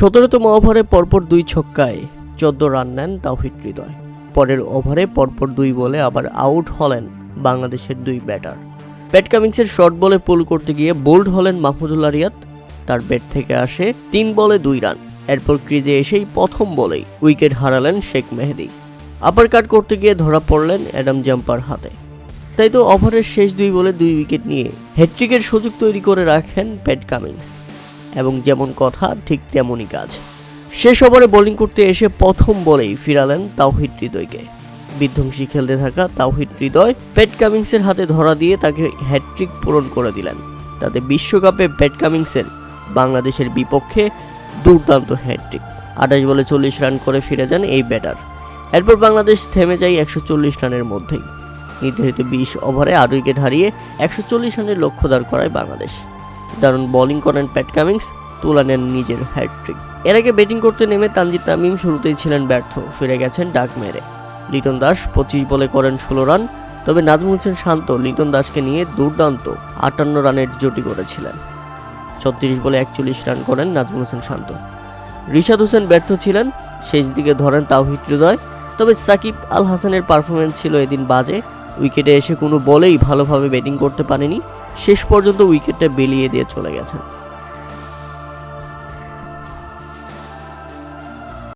সতেরোতম ওভারে পরপর দুই ছক্কায় চোদ্দ রান নেন তাওহিদ হৃদয়। পরের ওভারে পরপর দুই বলে আবার আউট হলেন বাংলাদেশের দুই ব্যাটার। প্যাট কামিংসের শর্ট বলে পুল করতে গিয়ে বোল্ড হলেন মাহমুদুল্লাহ রিয়াদ তার ব্যাট থেকে আসে তিন বলে দুই রান। এরপর ক্রিজে এসেই প্রথম বলেই উইকেট হারালেন শেখ মেহেদি। আপার কাট করতে গিয়ে ধরা পড়লেন অ্যাডাম জাম্পার হাতে। তাই তো ওভারের শেষ দুই বলে দুই উইকেট নিয়ে হ্যাট্রিকের সুযোগ তৈরি করে রাখেন প্যাট কামিংস। এবং যেমন কথা, ঠিক তেমনই কাজ। শেষ ওভারে বোলিং করতে এসে প্রথম বলেই ফিরালেন তাওহিদ হৃদয়কে। বিধ্বংসী খেলতে থাকা তাওহিদ হৃদয় প্যাট কামিংসের হাতে ধরা দিয়ে তাকে হ্যাট্রিক পূরণ করে দিলেন। তাতে বিশ্বকাপে প্যাট কামিংসের বাংলাদেশের বিপক্ষে দুর্দান্ত হ্যাট্রিক আঠাশ বলে চল্লিশ রান করে ফিরে যান এই ব্যাটার এরপর বাংলাদেশ থেমে যায় একশো চল্লিশ রানের মধ্যেই। নির্ধারিত বিশ ওভারে আট উইকেট হারিয়ে একশো চল্লিশ রানের লক্ষ্য দাঁড় করায় বাংলাদেশ। দারুণ বোলিং করেন প্যাট কামিংস তুলে নেন নিজের হ্যাট্রিক এর আগে ব্যাটিং করতে নেমে তানজিদ তামিম শুরুতেই ছিলেন ব্যর্থ, ফিরে গেছেন ডাক মেরে। লিটন দাস পঁচিশ বলে করেন ষোলো রান তবে নাজমুল হোসেন শান্ত লিটন দাসকে নিয়ে দুর্দান্ত আটান্ন রানের জুটি করেছিলেন। ছত্রিশ বলে একচল্লিশ রান করেন নাজমুল হোসেন শান্ত। রিশাদ হোসেন ব্যর্থ ছিলেন, শেষ দিকে ধরেন তাওহিদ হৃদয়, তবে সাকিব আল হাসানের পারফরমেন্স ছিল এদিন বাজে। উইকেটে এসে কোনো বলেই ভালোভাবে ব্যাটিং করতে পারেনি। শেষ পর্যন্ত উইকেটটা বেলিয়ে দিয়ে চলে গেছেন।